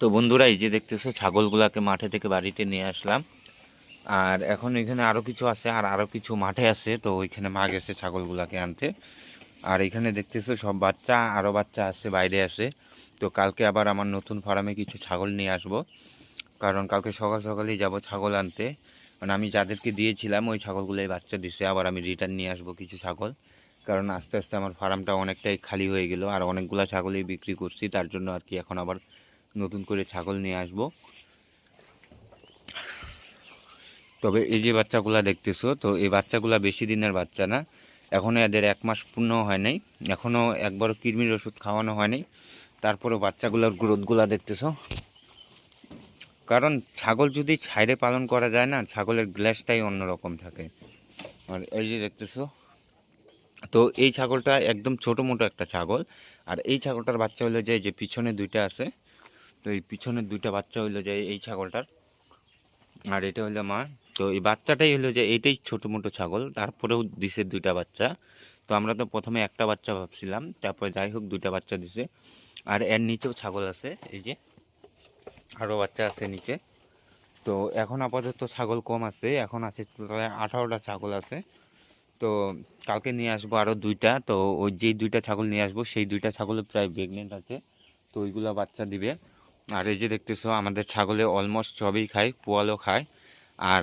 তো বন্ধুরা এই যে দেখতেছো, ছাগলগুলাকে মাঠে থেকে বাড়িতে নিয়ে আসলাম। আর এখন এখানে আরও কিছু আছে, আর আরও কিছু মাঠে আছে, তো ওইখানে মা গেছে ছাগলগুলাকে আনতে। আর এখানে দেখতেছো, সব বাচ্চা আরও বাচ্চা আছে, বাইরে আছে। তো কালকে আবার আমার নতুন ফার্মে কিছু ছাগল নিয়ে আসব। কারণ কালকে সকাল সকালেই যাব ছাগল আনতে। মানে আমি যাদেরকে দিয়েছিলাম, ওই ছাগলগুলোই বাচ্চা দিছে। আবার আমি রিটার্ন নিয়ে আসব কিছু ছাগল। কারণ আস্তে আস্তে আমার ফার্মটা অনেকটাই খালি হয়ে গেল, আর অনেকগুলো ছাগলই বিক্রি করছি, তার জন্য আর কি এখন আবার নতুন করে ছাগল নিয়ে আসব। তবে এই যে বাচ্চাগুলা দেখতেছো, তো এই বাচ্চাগুলা বেশি দিনের বাচ্চা না। এখনও এদের এক মাস পূর্ণ হয় নাই। এখনও একবারও কৃমির ওষুধ খাওয়ানো হয় নাই। তারপরেও বাচ্চাগুলোর গ্রোথগুলা দেখতেছো। কারণ ছাগল যদি ছাইরে পালন করা যায় না, ছাগলের গ্লাসটাই অন্যরকম থাকে। আর এই যে দেখতেছো, তো এই ছাগলটা একদম ছোটো মোটো একটা ছাগল। আর এই ছাগলটার বাচ্চা হলো যে যে পিছনে দুইটা আছে তো এই পিছনের দুইটা বাচ্চা হইল যে এই ছাগলটার। আর এটা হলো মা। তো এই বাচ্চাটাই হলো যে এইটাই ছোটো মোটো ছাগল, তারপরেও দিছে দুইটা বাচ্চা। তো আমরা তো প্রথমে একটা বাচ্চা ভাবছিলাম, তারপরে যাই হোক দুইটা বাচ্চা দিছে। আর এর নিচেও ছাগল আছে, এই যে আরও বাচ্চা আছে নিচে। তো এখন আপাতত ছাগল কম আছে, এখন আছে প্রায় আঠারোটা ছাগল আছে। তো কালকে নিয়ে আসব আরও দুইটা, তো ওই যেই দুইটা ছাগল নিয়ে আসব, সেই দুইটা ছাগলও প্রায় প্রেগনেন্ট আছে। তো ওইগুলো বাচ্চা দিবে। আর এই যে দেখতেছো, আমাদের ছাগলে অলমোস্ট সবই খায়, পোয়ালও খায়। আর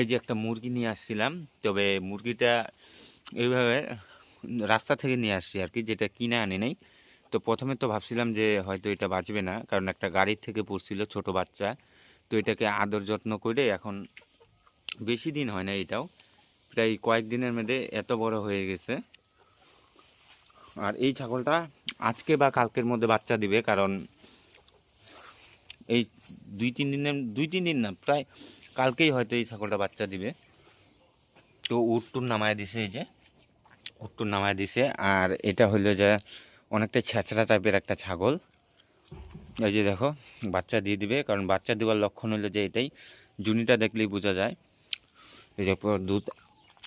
এই যে একটা মুরগি নিয়ে আসছিলাম, তবে মুরগিটা এইভাবে রাস্তা থেকে নিয়ে আসছি আর কি, যেটা কিনে আনি নাই। তো প্রথমে তো ভাবছিলাম যে হয়তো এটা বাঁচবে না, কারণ একটা গাড়ির থেকে পড়ছিল ছোট বাচ্চা। তো এটাকে আদর যত্ন করে এখন বেশি দিন হয় না এটাও, প্রায় কয়েকদিনের মধ্যে এত বড় হয়ে গেছে। আর এই ছাগলটা আজকে বা কালকের মধ্যে বাচ্চা দিবে, কারণ এই দুই, তিন দিনের দুই, তিন দিন না, প্রায় কালকেই হয়তো এই ছাগলটা বাচ্চা দিবে। তো উটটুর নামায় দিছে এই যে, উটটুর নামায় দিছে, আর এটা হইল যে অনেকটা ছেঁচড়া টাইপের একটা ছাগল। এই যে দেখো, বাচ্চা দিয়ে দিবে, কারণ বাচ্চা দেওয়ার লক্ষণ হলো যে এটাই, জুনিটা দেখলেই বোঝা যায়। এই যে দুধ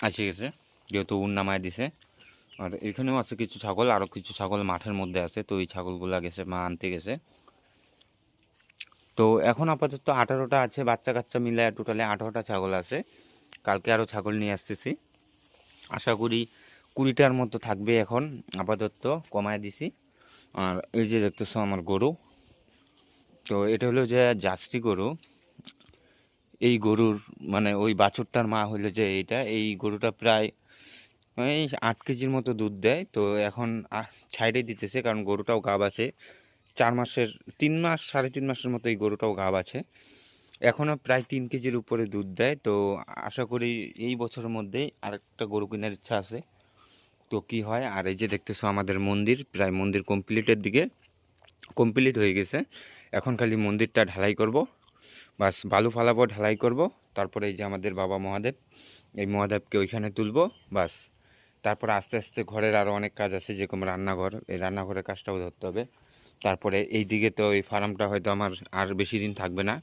আসে গেছে, যেহেতু উন নামায় দিছে। আর এখানেও আছে কিছু ছাগল আরও কিছু ছাগল মাঠের মধ্যে আছে, তো এই ছাগলগুলো গেছে, মা আনতে গেছে। তো এখন আপাতত আঠারোটা আছে বাচ্চা কাচ্চা মিলে টোটালে আঠারোটা ছাগল আছে। কালকে আরও ছাগল নিয়ে আসতেছি। আশা করি কুড়িটার মতো থাকবে এখন, আপাতত কমায় দিছি। আর এই যে দেখতেছো আমার গরু। তো এটা হলো যে জার্সি গরু। এই গরুর মানে ওই বাছুরটার মা হলো যে এইটা। এই গরুটা প্রায় এই আট কেজির মতো দুধ দেয়। তো এখন ছাইড়ে দিতেছে কারণ গরুটাও গাব আছে। চার মাসের, তিন মাস, সাড়ে তিন মাসের মতো এই গরুটাও গাব আছে। এখনও প্রায় তিন কেজির উপরে দুধ দেয়। তো আশা করি এই বছরের মধ্যেই আরেকটা গরু কেনার ইচ্ছা আছে। তো কি হয়, আর এই যে দেখতেছো আমাদের মন্দির, প্রায় মন্দির কমপ্লিটের দিকে কমপ্লিট হয়ে গেছে। এখন খালি মন্দিরটা ঢালাই করব। বাস বালু ফালাবো, ঢালাই করব। তারপরে এই যে আমাদের বাবা মহাদেব, এই মহাদেবকে ওইখানে তুলবো, বাস। তারপরে আস্তে আস্তে ঘরের আরও অনেক কাজ আছে, যেরকম রান্নাঘর। এই রান্নাঘরের কাজটাও ধরতে হবে। তারপরে এই দিকে তো এই ফার্মটা হয়তো আমার আর বেশি দিন থাকবে না।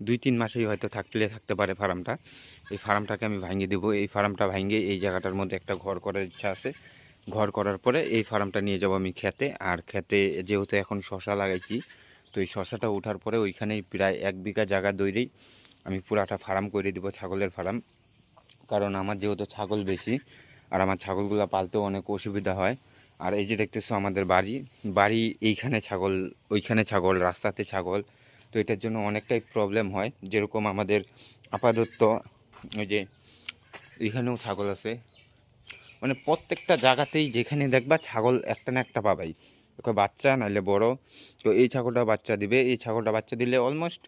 দুই তিন মাসেই হয়তো থাকলে থাকতে পারে ফার্মটা। এই ফার্মটাকে আমি ভাঙিয়ে দেবো। এই ফার্মটা ভাঙিয়ে এই জায়গাটার মধ্যে একটা ঘর করার ইচ্ছা আছে। ঘর করার পরে এই ফার্মটা নিয়ে যাব আমি খেতে। আর খেতে যেহেতু এখন শশা লাগাইছি, তো এই শশাটা ওঠার পরে ওইখানেই প্রায় এক বিঘা জায়গা দৈরেই আমি পুরাটা ফার্ম করে দিব, ছাগলের ফার্ম। কারণ আমার যেহেতু ছাগল বেশি, আর আমার ছাগলগুলো পালতেও অনেক অসুবিধা হয়। আর এই যে দেখতেছো আমাদের বাড়ি বাড়ি এইখানে ছাগল, ওইখানে ছাগল, রাস্তাতে ছাগল। তো এটার জন্য অনেকটাই প্রবলেম হয়। যেরকম আমাদের আপাতত ওই যে এখানেও ছাগল আছে। মানে প্রত্যেকটা জায়গাতেই যেখানে দেখবা ছাগল একটা না একটা পাবাই। বাচ্চা, নাইলে বড়। তো এই ছাগলটা বাচ্চা দিবে। এই ছাগলটা বাচ্চা দিলে অলমোস্ট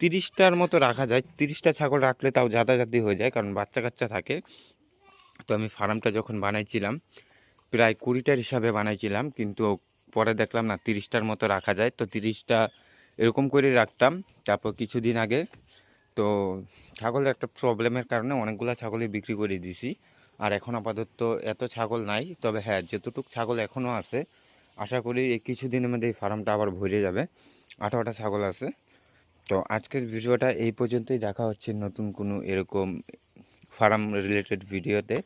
তিরিশটার মতো রাখা যায়। তিরিশটা ছাগল রাখলে তাও জাতাজাতি হয়ে যায়, কারণ বাচ্চা কাচ্চা থাকে। তো আমি ফার্মটা যখন বানাইছিলাম প্রায় কুড়িটার হিসাবে বানাইছিলাম, কিন্তু পরে দেখলাম না, তিরিশটার মতো রাখা যায়। তো তিরিশটা এরকম করে রাখতাম, তারপর কিছুদিন আগে তো ছাগলের একটা প্রবলেমের কারণে অনেকগুলো ছাগলই বিক্রি করে দিছি। আর এখন আপাতত এত ছাগল নাই, তবে হ্যাঁ যেতটুক ছাগল এখনও আছে, আশা করি এই কিছুদিনের মধ্যে এই ফার্মটা আবার ভরে যাবে। আঠারোটা ছাগল আছে। তো আজকের ভিডিওটা এই পর্যন্তই, দেখা হচ্ছে নতুন কোনো এরকম ফার্ম রিলেটেড ভিডিওতে।